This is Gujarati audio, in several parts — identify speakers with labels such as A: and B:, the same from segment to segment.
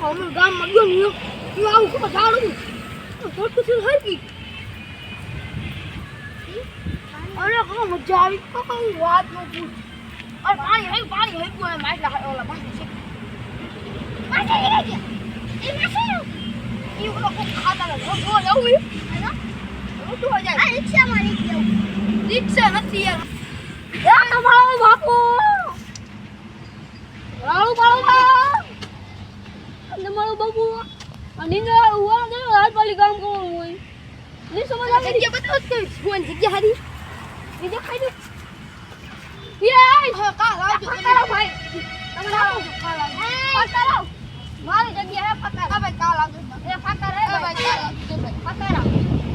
A: અમે ગામમાં ગયો ને યો આવું ખબર જાડું ખોટું છે હરકી અરે કહો મજા આવી કહો વાત નો પૂછ અરે પાણી હઈ પાણી હઈ કોઈ માટલા ઓલા પાણી છે પાણી લઈ ગયા એ માસે ઈ ઓલો કોક ખાતા ને જો જો જવું હે ના રોટું હો જાય આ રિક્ષા માં લઈ ગયો રિક્ષા નથી યાર એ તમારો બાપુ તમારો બાપુ ઉવા હાલ રાજપાલી કામ કરવાનું હોય? ની સમજ આવે જગ્યા બતાવ કે કોણ જગ્યા હારી. એ ખાઈ દે યે હા કા લાવજો પકડો ભાઈ. તમે લાવો કા લાવજો પકડો મારી જગ્યા હે પકડ હવે કા લાવજો એ પકડ રે ભાઈ કા લાવજો પકડ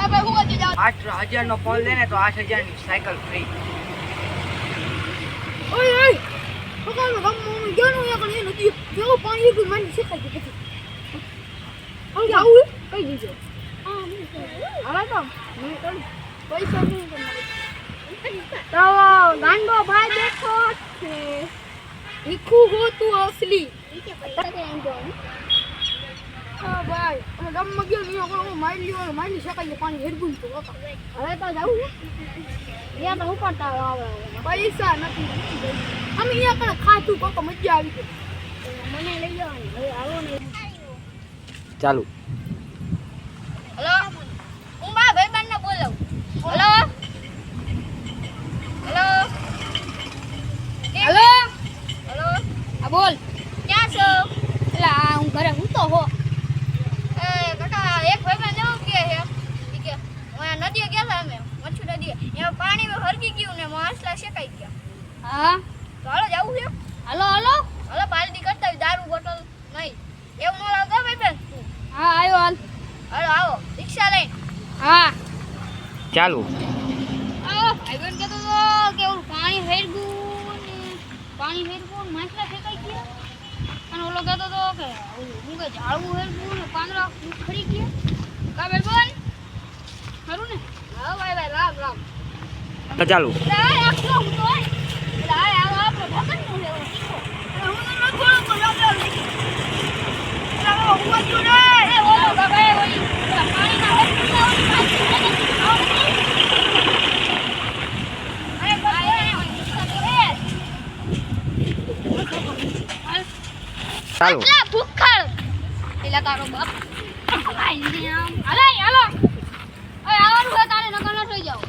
A: એ ભાઈ હું જ જાઉં.
B: નો ફોન દે ને તો આઠ હજારની સાયકલ ફ્રી
A: ઓય ઓય. પકડો ગમ ગયો નો યા કને નથી કેવું પાણી એક મને શેકાઈ કે પછી. આવું કઈ દીધો હાલા તો પૈસા નહીં તો ગાંડો ભાઈ છે હીખું હોતું અસલી હા ભાઈ અમે ગામમાં ગયો અહીંયા મારી લ્યો મારી શકાય પાણી હેડગું તો હવે તો જાવું ત્યાં તો ઉપાડતા આવે પૈસા નથી અમે અહીંયા પણ ખાધું કોકો મજા આવી ગઈ. મને લઈ જવાની હવે આવો ને
B: ચાલુ.
A: હેલો? હું મારા ભાઈબંધને બોલાવું. હેલો? હેલો? હેલો? હેલો? હા બોલ. ક્યાં છો? એટલે આ હું ઘરે હું તો હો. એ કાકા એક ભાઈબંધ એવું કહે છે. ઈ કે નદીએ ગયા હતા અમે મચ્છુ નદીએ. એમાં પાણી હરકી ગયું ને માસલા શેકાઈ ગયા. હા? તો હાલો જાવું છે. હાલો હાલો હાલો પાલટી કરતા હોય, દારૂ બોટલ નહીં એવું ન લાવતો ભાઈબંધ હા આવ્યો હાલ હાલો આવો રિક્ષા લઈને હા.
B: ચાલુ.
A: આવો ભાઈબંધ કહેતો તો કે ઓલું પાણી હેર ગુ પાણી હેર ગુ માટલા ફેંકાઈ ગયા. અને ઓલો કહેતો તો કે હું કે ઝાડવું હેરગું ને પાંદડા ખરી ગયા. કા ભાઈબંધ? ખરું ને? હા ભાઈ ભાઈ રામ રામ.
B: ચાલુ.
A: હું તો હોય. એટલે આ આવો આપણો ભગતનું છે, ઓલો તીખો. એટલે હું તો નથી ઓળખતો, રામ રામ લઈ ગયો. એટલે હવે હું વાંચ્યું ને, એ ઓલો બાબા એ ઓલી, ઓલા પાણીના હેરગુંના ઓલી માછલી છે ને, આવો નથી. અરે બાબા, એ ઓલી રિક્ષા તો એ.
B: ચાલુ
A: ભૂખ્ખડ. પેલા તારો બાપ. આમ. હાલે. હવે આવવાનું હોય તારે, નકર ન થઈ જાવ.